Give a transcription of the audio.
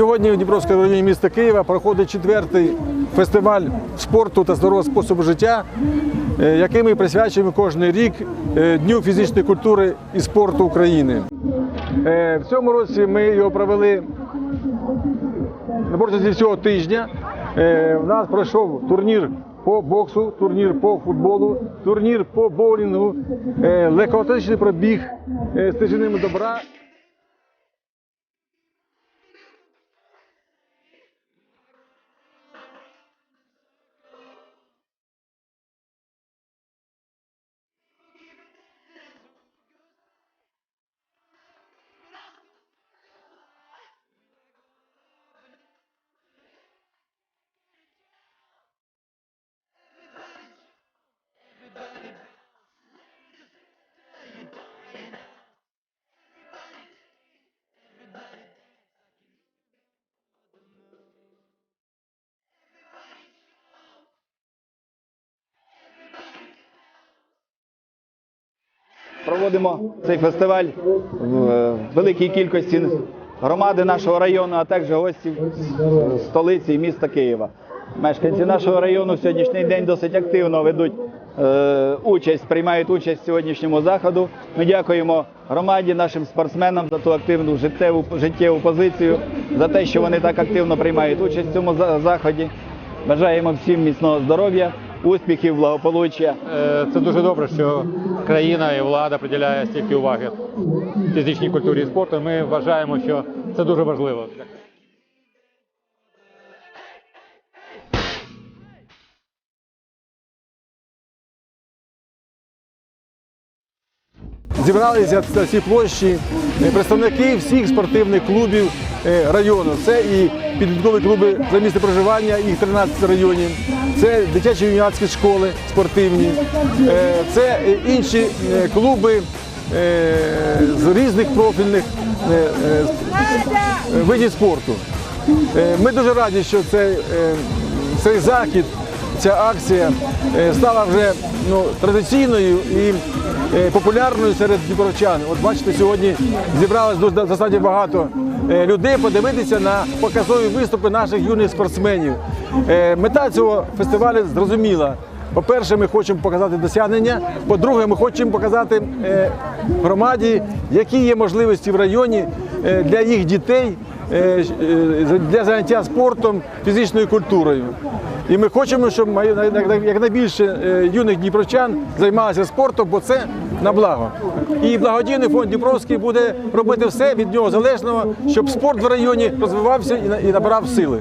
Сьогодні у Дніпровському районі міста Києва проходить четвертий фестиваль спорту та здорового способу життя, е, який ми присвячуємо кожен рік е, Дню фізичної культури і спорту України. Е, В цьому році ми його провели на протязі всього тижня. У нас пройшов турнір по боксу, турнір по футболу, турнір по боулінгу, легкоатлетичний пробіг стежинами добра. Проводимо цей фестиваль в е, великій кількості громади нашого району, а також гостів столиці і міста Києва. Мешканці нашого району в сьогоднішній день досить активно ведуть е, участь, приймають участь в сьогоднішньому заходу. Ми дякуємо громаді, нашим спортсменам за ту активну життєву, життєву позицію, за те, що вони так активно приймають участь в цьому заході. Бажаємо всім міцного здоров'я, успіхів, благополуччя. Е, Це дуже добре, що країна і влада приділяє стільки уваги фізичній культурі і спорту. Ми вважаємо, що це дуже важливо. Зібралися на цій площі е, представники всіх спортивних клубів е, району. Це і підліткові клуби за місце проживання, їх 13 районів, це дитячі юнацькі школи спортивні, е, це інші клуби з різних профільних видів спорту. Ми дуже раді, що цей захід, ця акція е, стала вже ну, традиційною і е, популярною серед дніпровчан. От бачите, сьогодні зібралось дуже достатньо багато е, людей подивитися на показові виступи наших юних спортсменів. Мета цього фестивалю зрозуміла. По-перше, ми хочемо показати досягнення. По-друге, ми хочемо показати громаді, які є можливості в районі для їх дітей для заняття спортом, фізичною культурою. І ми хочемо, щоб якнайбільше е, юних дніпровчан займалися спортом, бо це на благо. І благодійний фонд Дніпровський буде робити все від нього залежного, щоб спорт в районі розвивався і набирав сили.